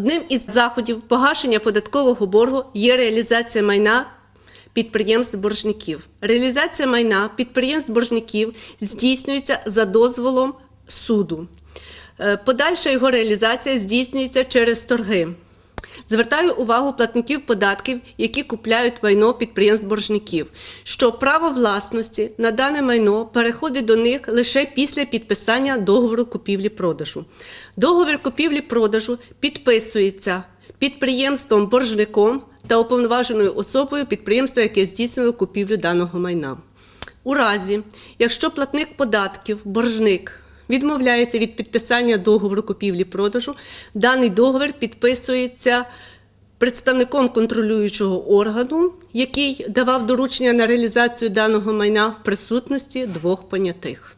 Одним із заходів погашення податкового боргу є реалізація майна підприємств боржників. Реалізація майна підприємств боржників здійснюється за дозволом суду. Е, Подальша його реалізація здійснюється через торги. Звертаю увагу платників податків, які купляють майно підприємств боржників, що право власності на дане майно переходить до них лише після підписання договору купівлі-продажу. Договір купівлі-продажу підписується підприємством боржником та уповноваженою особою підприємства, яке здійснило купівлю даного майна. У разі, якщо платник податків, боржник відмовляється від підписання договору купівлі-продажу, даний договір підписується представником контролюючого органу, який давав доручення на реалізацію даного майна в присутності двох понятих.